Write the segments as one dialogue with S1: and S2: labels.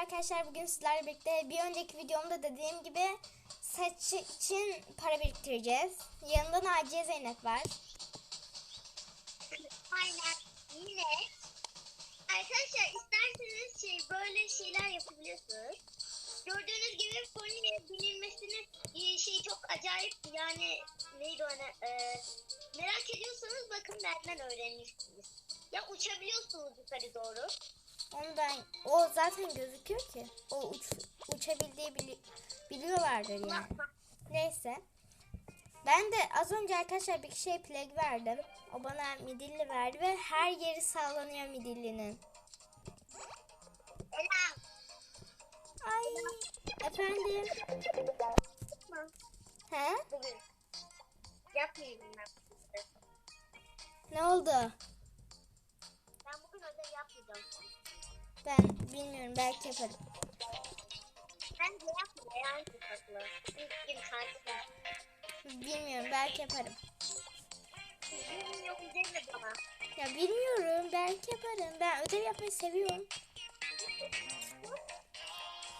S1: Arkadaşlar bugün sizlerle birlikte bir önceki videomda dediğim gibi saç için para biriktireceğiz. Yanında Naciye Zeynep var.
S2: Aynen. Yine arkadaşlar isterseniz şey böyle şeyler yapabiliyorsunuz. Gördüğünüz gibi poniye binilmesinin e, şey çok acayip yani neydi o ne e, merak ediyorsanız bakın benden öğrenirsiniz. Ya uçabiliyorsunuz yukarı doğru.
S1: Ondan o zaten gözüküyor ki. O uç, uçabildiği bili- biliyorlardır yani. Neyse. Ben de az önce arkadaşlar bir kişiye plak verdim. O bana midilli verdi ve her yeri sallanıyor midillinin. Ay efendim. He?
S2: Bugün yapmayayım ben.
S1: Ne oldu?
S2: Ben bugün ödev yapmayacağım.
S1: Ben bilmiyorum belki yaparım.
S2: Ben de yapma yani. İlk gün tatil.
S1: Bilmiyorum belki yaparım.
S2: Yok üzerine bana.
S1: Ya bilmiyorum belki yaparım. Ben ödev yapmayı seviyorum.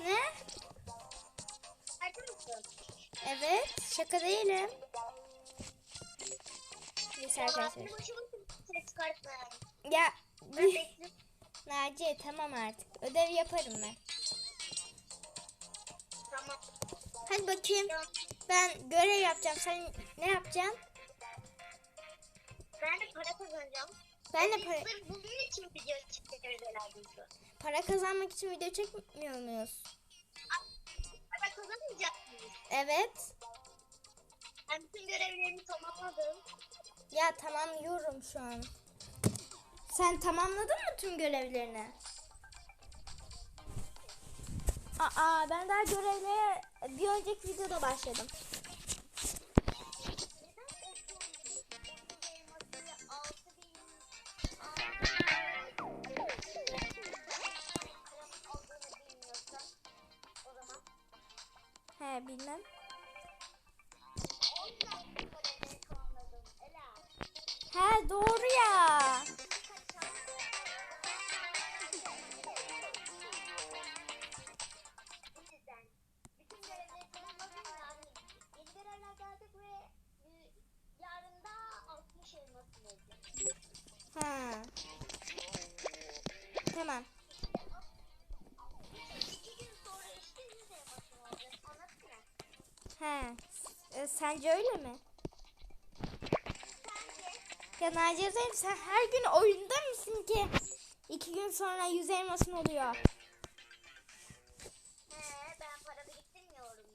S1: Ne?
S2: Mısın?
S1: Evet şaka değilim. Neyse arkadaşlar. Ya
S2: Ben.
S1: Naciye tamam artık. Ödev yaparım ben.
S2: Tamam.
S1: Hadi bakayım. Ben görev yapacağım. Sen ne yapacaksın?
S2: Ben de para kazanacağım.
S1: Ben de para,
S2: bunun için video çekiyoruz herhalde
S1: para kazanmak için video çekmiyor muyuz?
S2: Para kazanmayacak mıyız?
S1: Evet.
S2: Ben bütün görevlerimi tamamladım.
S1: Ya tamamlıyorum şu an. Sen tamamladın mı tüm görevlerini? Aa ben daha görevlere bir önceki videoda başladım. He bilmem. He doğru ya. Sence öyle mi? Ya Naciye Zeynep sen her gün oyunda mısın ki? İki gün sonra yüz elmasın oluyor.
S2: He ben para biriktirmiyorum.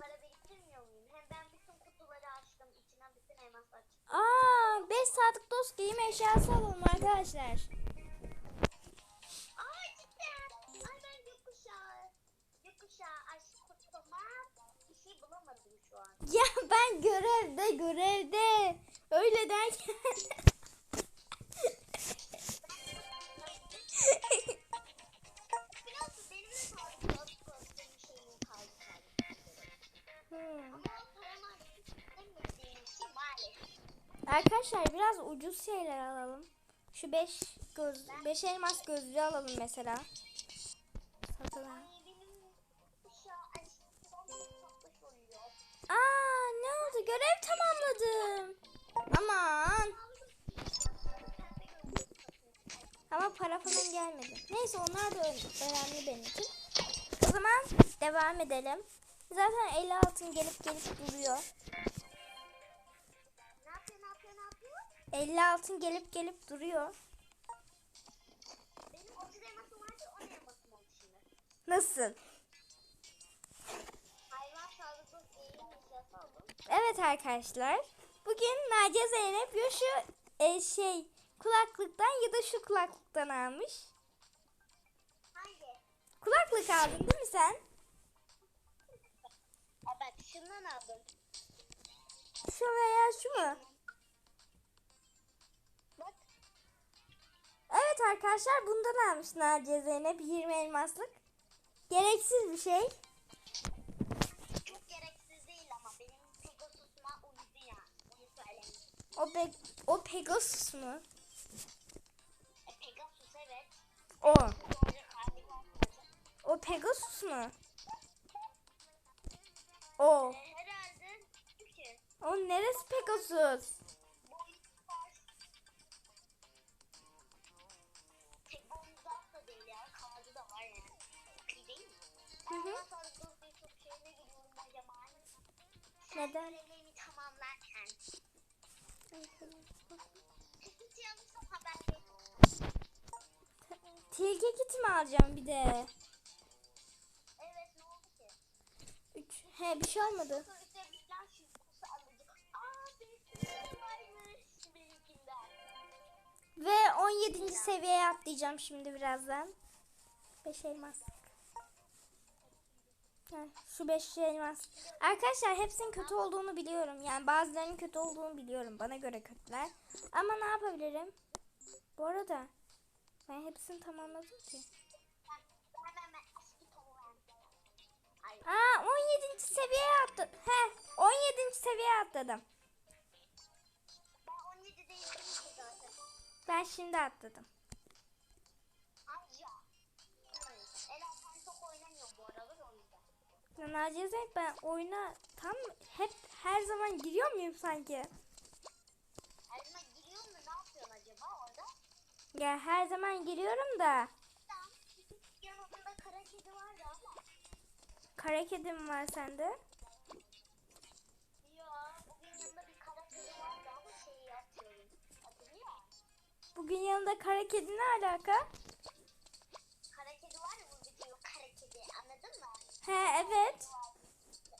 S2: Para biriktirmiyor muyum? Hem ben bütün kutuları açtım. içinden bütün elmaslar çıktı.
S1: Aa 5 saatlik dost giyim eşyası alalım arkadaşlar. Görevde görevde. Öyle derken. Hmm. Arkadaşlar biraz ucuz şeyler alalım. Şu 5 göz 5 elmas gözlüğü alalım mesela.
S2: Oluyor.
S1: Aa oldu? Görev tamamladım. Aman. Ama para falan gelmedi. Neyse onlar da önemli benim için. O zaman devam edelim. Zaten 50 altın gelip gelip duruyor.
S2: Ne yapıyor ne yapıyor ne yapıyor?
S1: 50 altın gelip gelip duruyor.
S2: Benim
S1: Evet arkadaşlar. Bugün Naciye Zeynep ya şu e, şey kulaklıktan ya da şu kulaklıktan almış.
S2: Hangi?
S1: Kulaklık aldın değil mi sen?
S2: Bak şundan aldım.
S1: Şu veya şu mu?
S2: Bak
S1: Evet arkadaşlar bundan almış Naciye Zeynep 20 elmaslık. Gereksiz bir şey.
S2: çok gereksiz değil ama benim Pegasus'uma uydu ya. Onu söyleyeyim.
S1: O, Pe- o Pegasus mu?
S2: E, Pegasus evet.
S1: O.
S2: Hayvan.
S1: Pegasus mu? O.
S2: Herhalde çünkü
S1: O neresi Pegasus? Hı. Neden?
S2: Tamamlarken.
S1: Tilki kit mi alacağım bir de?
S2: Evet ne oldu ki?
S1: Üç. He bir şey olmadı. Ve 17. seviyeye atlayacağım şimdi birazdan. 5 elmas. Şu 5 elmas. Arkadaşlar hepsinin kötü olduğunu biliyorum. Yani bazılarının kötü olduğunu biliyorum. Bana göre kötüler. Ama ne yapabilirim? Bu arada ben hepsini tamamladım ki. Aa 17. seviyeye atladım. He 17. seviyeye atladım.
S2: ben 17 değilim ki zaten.
S1: Ben şimdi atladım. Naciye Zeynep ben oyuna tam hep her zaman giriyor muyum sanki?
S2: Her zaman giriyor mu ne yapıyorsun acaba orada?
S1: Ya her zaman giriyorum da.
S2: Yanımda kara kedi ama.
S1: var sende.
S2: Yanımda bir kara kedi ama atıyorum. Hatırlıyor musun?
S1: Bugün yanında kara kedi ne alaka?
S2: Kara kedi var ya bu video kara kedi anladın mı?
S1: He evet.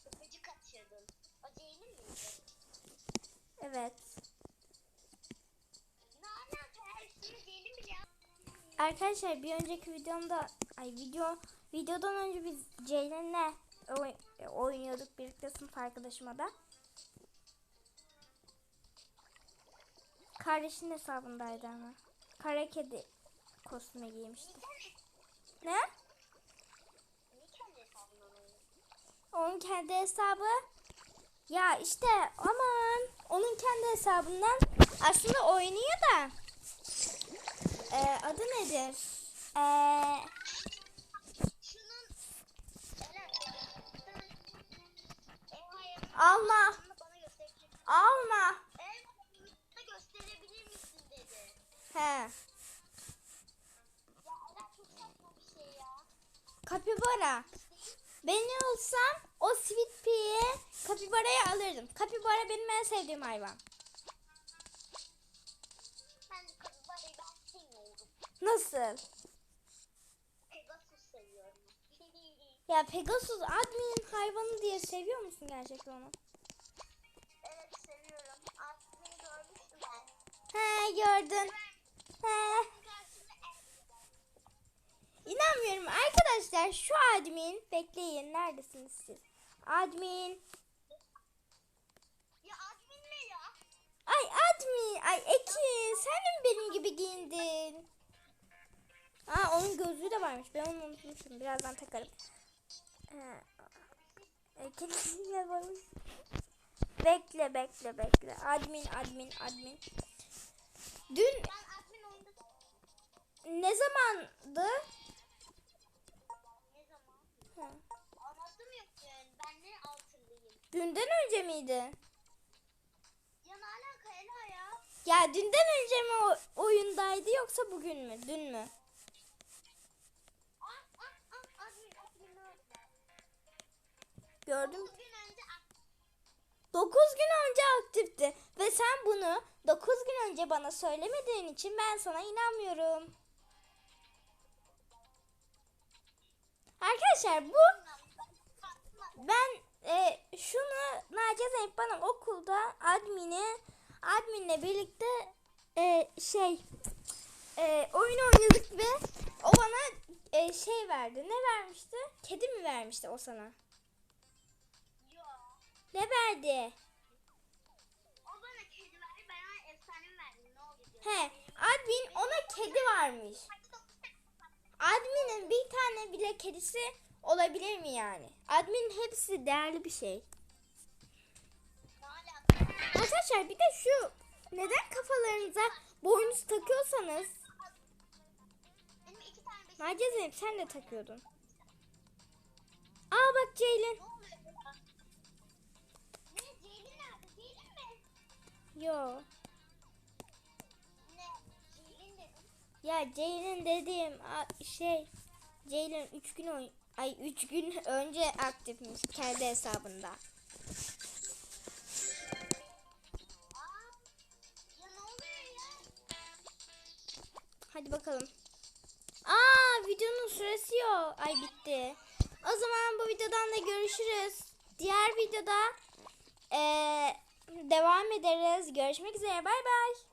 S2: Öpücük atıyordun. O Ceylin miydi?
S1: Evet.
S2: Ne alaka her şeyi Ceylin bile
S1: Arkadaşlar bir önceki videomda ay video videodan önce biz Ceylan'la oy- oynuyorduk birlikte sınıf arkadaşıma da. Kardeşinin hesabındaydı ama. Kara kedi kostümü giymişti. Ne?
S2: Niye kendi hesabından oynuyorsun?
S1: Onun kendi hesabı. Ya işte aman onun kendi hesabından aslında oynuyor da. Ee, adı nedir? Ee, alma, alma. He. Kapibara. Ben olsam o Sweet Pea'ye kapibarayı alırdım. Kapibara benim en sevdiğim hayvan.
S2: Ben kapıbarayı ben sevmiyorum.
S1: Nasıl?
S2: Pegasus seviyorum.
S1: Ya Pegasus admin hayvanı diye seviyor musun gerçekten onu?
S2: evet seviyorum. Beni görmüştüm ben.
S1: He gördün. He. İnanmıyorum arkadaşlar şu admin bekleyin neredesiniz siz? Admin.
S2: Ya admin ne ya?
S1: Ay admin. Ay Ekin sen mi benim gibi giyindin? Aa onun gözlüğü de varmış. Ben onu unutmuşum. Birazdan takarım. Ee, Ekin ne varmış? Bekle bekle bekle. Admin admin admin. Dün
S2: Ben admin oyunda
S1: ne zamandı? Hı.
S2: Anlattım ya ben. Ne altınlıyım.
S1: Dünden önce miydi?
S2: Ya ne alaka Ela ya?
S1: Ya dünden önce mi oyundaydı yoksa bugün mü? Dün mü?
S2: Ah ah ah admin admin öyle.
S1: Gördüm.
S2: Bugün önce ah,
S1: 9 gün önce aktifti ve sen bunu 9 gün önce bana söylemediğin için ben sana inanmıyorum. Arkadaşlar bu ben e, şunu Naciye Zeynep bana okulda admini adminle birlikte e, şey e, oyun oynadık ve o bana e, şey verdi. Ne vermişti? Kedi mi vermişti o sana?
S2: Yo.
S1: Ne verdi?
S2: O bana kedi verdi ben ona efsane verdim. Ne oldu diyor.
S1: He, admin ona kedi varmış. Admin'in bir tane bile kedisi olabilir mi yani? Admin hepsi değerli bir şey. Arkadaşlar bir de şu neden kafalarınıza boynuz takıyorsanız Naciye Zeynep sen de takıyordun. Aa bak Ceylin.
S2: Ne? Ceylin? Ceylin?
S1: Yo. Ya Ceylin dediğim şey Ceylin 3 gün oy ay 3 gün önce aktifmiş kendi hesabında. Hadi bakalım. Aa videonun süresi yok. Ay bitti. O zaman bu videodan da görüşürüz. Diğer videoda eee, devam ederiz. Görüşmek üzere. Bay bay.